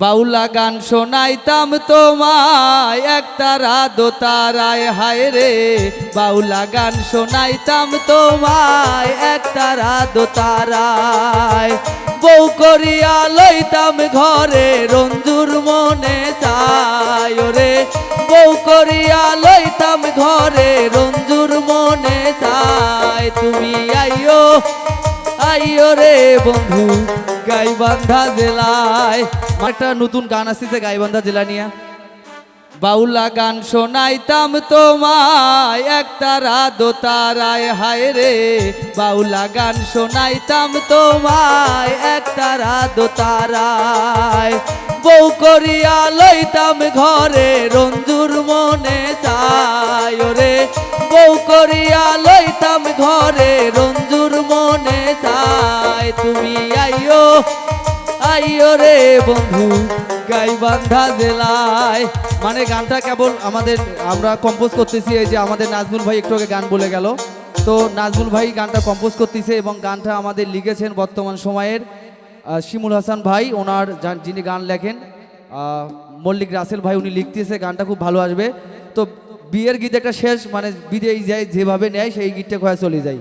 বাউলা গান শোনাইতাম তোমায় একতারা দোতারায় হায় রে। বাউলা গান শোনাইতাম তোমায় একতারা দোতারায় বউ করিয়া লইতাম ঘরে, রঞ্জুর মনে চায় রে। বউ করিয়া লইতাম ঘরে, রঞ্জুর মনে চায় তুমি আইও আইও রে বন্ধু। গাইবান্ধা জেলায়। একটা নতুন গান আসছে গাইবান্ধা জেলা নিয়ে। বাউলা গান শোনাইতাম তোমায় একতারা দোতারায় হায় রে, বাউলা গান শোনাইতাম তোমায় একতারা দোতারায় বউ করিয়া লইতাম ঘরে, রঞ্জুর মনে চায়। রে বউ করিয়া লইতাম ঘরে, রঞ্জুর মনে চায়। তুমি আইও আইও রে বন্ধু গাইবান্ধা জেলায়। মানে গানটা কেবল আমাদের, আমরা কম্পোজ করতেছি, এই যে আমাদের নাজমুল ভাই একটু আগে গান বলে গেল। তো নাজমুল ভাই গানটা কম্পোজ করতেছে এবং গানটা আমাদের লিখেছেন বর্তমান সময়ের শিমুল হাসান ভাই, ওনার যিনি গান লেখেন মল্লিক রাসেল ভাই উনি লিখতেছে, গানটা খুব ভালো আসবে। তো বিয়ের গীত একটা শেষ মানে বিদেয় যায়, যেভাবে নেয় সেই গীতটা খোয়া চলে যায়।